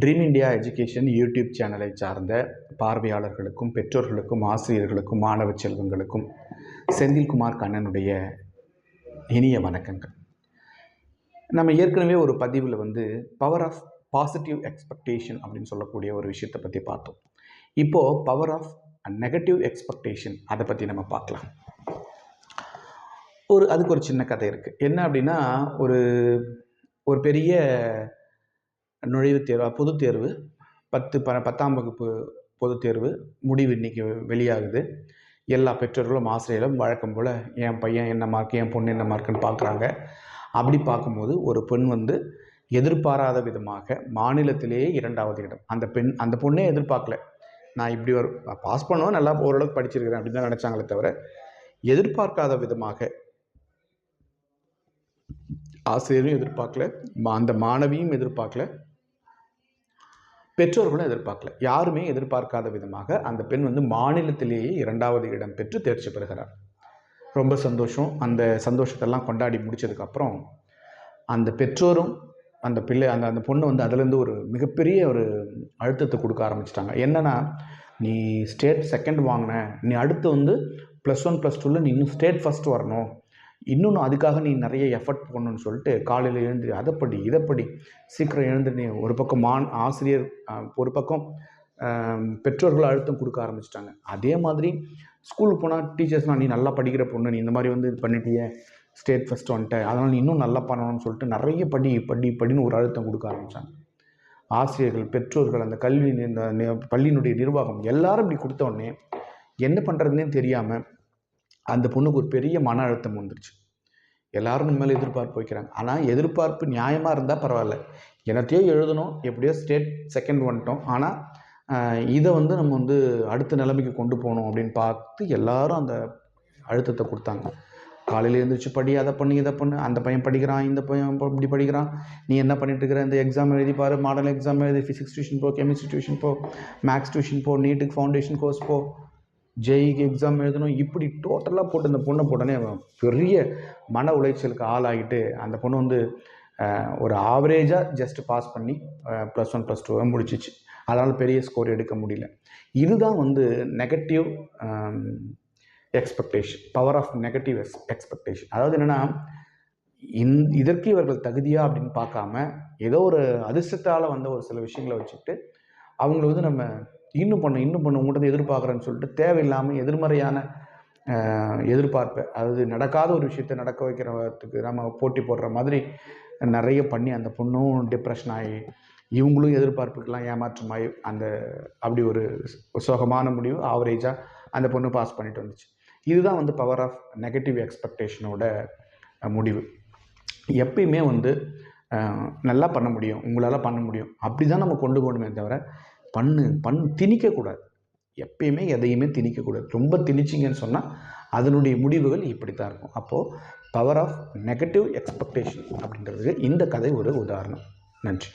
Dream India education YouTube சேனலை சார்ந்த பார்வையாளர்களுக்கும் பெற்றோர்களுக்கும் ஆசிரியர்களுக்கும் மாணவ செல்வங்களுக்கும் செந்தில்குமார் கண்ணனுடைய இனிய வணக்கங்கள். நம்ம ஏற்கனவே ஒரு பதிவில் வந்து பவர் ஆஃப் பாசிட்டிவ் எக்ஸ்பெக்டேஷன் அப்படின்னு சொல்லக்கூடிய ஒரு விஷயத்தை பற்றி பார்த்தோம். இப்போது பவர் ஆஃப் நெகட்டிவ் எக்ஸ்பெக்டேஷன் அதை பற்றி நம்ம பார்க்கலாம். ஒரு அதுக்கு ஒரு சின்ன கதை இருக்குது என்ன அப்படின்னா ஒரு ஒரு பெரிய நுழைவுத் தேர்வு பொதுத் தேர்வு பத்து ப பத்தாம் வகுப்பு பொதுத் தேர்வு முடிவு இன்றைக்கி வெளியாகுது. எல்லா பெற்றோர்களும் ஆசிரியர்களும் வழக்கம் போல் என் பையன் என்ன மார்க் என் பொண்ணு என்ன மார்க்குன்னு பார்க்குறாங்க அப்படி பார்க்கும்போது ஒரு பெண் வந்து எதிர்பாராத விதமாக மாநிலத்திலேயே இரண்டாவது இடம். அந்த பெண் அந்த பொண்ணே எதிர்பார்க்கல. நான் இப்படி ஒரு பாஸ் பண்ணுவேன் நல்லா ஓரளவுக்கு படிச்சிருக்கிறேன் அப்படின்னு தான் நினச்சாங்களே தவிர எதிர்பார்க்காத விதமாக ஆசிரியரும் எதிர்பார்க்கல மா- அந்த மாணவியும் எதிர்பார்க்கல. பெற்றோர்களும் எதிர்பார்க்கல. யாருமே எதிர்பார்க்காத விதமாக அந்த பெண் வந்து மாநிலத்திலேயே இரண்டாவது இடம் பெற்று தேர்ச்சி பெறுகிறார். ரொம்ப சந்தோஷம். அந்த சந்தோஷத்தெல்லாம் கொண்டாடி முடிச்சதுக்கப்புறம் அந்த பெற்றோரும் அந்த பிள்ளை அந்த அந்த பொண்ணு வந்து அதுலேருந்து ஒரு மிகப்பெரிய ஒரு அழுத்தத்தை கொடுக்க ஆரம்பிச்சிட்டாங்க. என்னென்னா நீ ஸ்டேட் செகண்ட் வாங்கின. நீ அடுத்து வந்து ப்ளஸ் ஒன் ப்ளஸ் டூவில் நீ இன்னும் ஸ்டேட் ஃபஸ்ட் வரணும். இன்னொன்று அதுக்காக நீ நிறைய எஃபர்ட் போடணும்னு சொல்லிட்டு காலையில் எழுந்து அதை படி சீக்கிரம் எழுந்து நீ ஒரு பக்கம் மான் ஆசிரியர் ஒரு பக்கம் பெற்றோர்கள் அழுத்தம் கொடுக்க ஆரம்பிச்சிட்டாங்க. அதே மாதிரி ஸ்கூலுக்கு போனால் டீச்சர்ஸ்னால் நீ நல்லா படிக்கிற பொண்ணு நீ இந்த மாதிரி வந்து இது பண்ணிட்டியே ஸ்டேட் ஃபஸ்ட் வந்துட்ட. அதனால் நீ இன்னும் நல்லா பண்ணணும்னு சொல்லிட்டு நிறைய படி படி படின்னு ஒரு அழுத்தம் கொடுக்க ஆரம்பித்தாங்க ஆசிரியர்கள் பெற்றோர்கள் அந்த கல்வி இந்த பள்ளியினுடைய நிர்வாகம் எல்லாரும் இப்படி கொடுத்த உடனே என்ன பண்ணுறதுனே தெரியாமல் அந்த பொண்ணுக்கு ஒரு பெரிய மன அழுத்தம் வந்துருச்சு. எல்லாரும் நம்ம மேலே எதிர்பார்ப்பு வைக்கிறாங்க. ஆனால் எதிர்பார்ப்பு நியாயமாக இருந்தால் பரவாயில்ல. என்னத்தையோ எழுதணும் எப்படியோ ஸ்டேட் செகண்ட் வந்துட்டோம். ஆனால் இதை வந்து நம்ம வந்து அடுத்த நிலைமைக்கு கொண்டு போகணும் அப்படின்னு பார்த்து எல்லாரும் அந்த அழுத்தத்தை கொடுத்தாங்க. காலையில் எழுந்திரிச்சு படி அதை பண்ணி இதை பண்ணு. அந்த பையன் படிக்கிறான் இந்த பையன் இப்படி படிக்கிறான். நீ என்ன பண்ணிட்டு இருக்கிற? இந்த எக்ஸாம் எழுதி பாரு மாடல் எக்ஸாம் எழுதி ஃபிசிக்ஸ் டியூஷன் போ கெமிஸ்ட்ரி டியூஷன் போ மேக்ஸ் டியூஷன் போ நீட்டுக்கு ஃபவுண்டேஷன் கோர்ஸ் போ. ஜெய்க்கு எக்ஸாம் எழுதணும். இப்படி டோட்டலாக போட்டு இந்த பொண்ணை போட்டோன்னே அவன் பெரிய மன உளைச்சலுக்கு ஆளாகிட்டு அந்த பொண்ணு வந்து ஒரு ஆவரேஜாக ஜஸ்ட் பாஸ் பண்ணி ப்ளஸ் ஒன் ப்ளஸ் டூவை முடிச்சிச்சு. அதனால் பெரிய ஸ்கோர் எடுக்க முடியல. இதுதான் வந்து negative expectation power of negative X expectation அதாவது என்னென்னா இந் இதற்கு இவர்கள் தகுதியா அப்படின்னு பார்க்காம ஏதோ ஒரு அதிர்ஷ்டத்தால் வந்த ஒரு சில விஷயங்களை வச்சுக்கிட்டு அவங்கள வந்து நம்ம இன்னும் பண்ண இன்னும் பண்ண உங்கள்கிட்ட எதிர்பார்க்குறேன்னு சொல்லிட்டு தேவையில்லாமல் எதிர்மறையான எதிர்பார்ப்பை அதாவது நடக்காத ஒரு விஷயத்தை நடக்க வைக்கிறதுக்கு நம்ம போட்டி போடுற மாதிரி நிறைய பண்ணி அந்த பொண்ணும் டிப்ரெஷன் ஆகி இவங்களும் எதிர்பார்ப்புக்கெல்லாம் ஏமாற்றமாகி அந்த அப்படி ஒரு சோகமான முடிவு ஆவரேஜாக அந்த பொண்ணு பாஸ் பண்ணிட்டு வந்துச்சு. இதுதான் வந்து பவர் ஆஃப் நெகட்டிவ் எக்ஸ்பெக்டேஷனோட முடிவு. எப்பயுமே வந்து நல்லா பண்ண முடியும் உங்களால் பண்ண முடியும். அப்படி தான் நம்ம கொண்டு போகணுமே தவிர பண்ணு பண் திணிக்கக்கூடாது. எப்பயுமே எதையுமே திணிக்கக்கூடாது. ரொம்ப திணிச்சிங்கன்னு சொன்னால் அதனுடைய முடிவுகள் இப்படி தான் இருக்கும். அப்போது பவர் ஆஃப் நெகட்டிவ் எக்ஸ்பெக்டேஷன் அப்படின்றதுக்கு இந்த கதை ஒரு உதாரணம். நன்றி.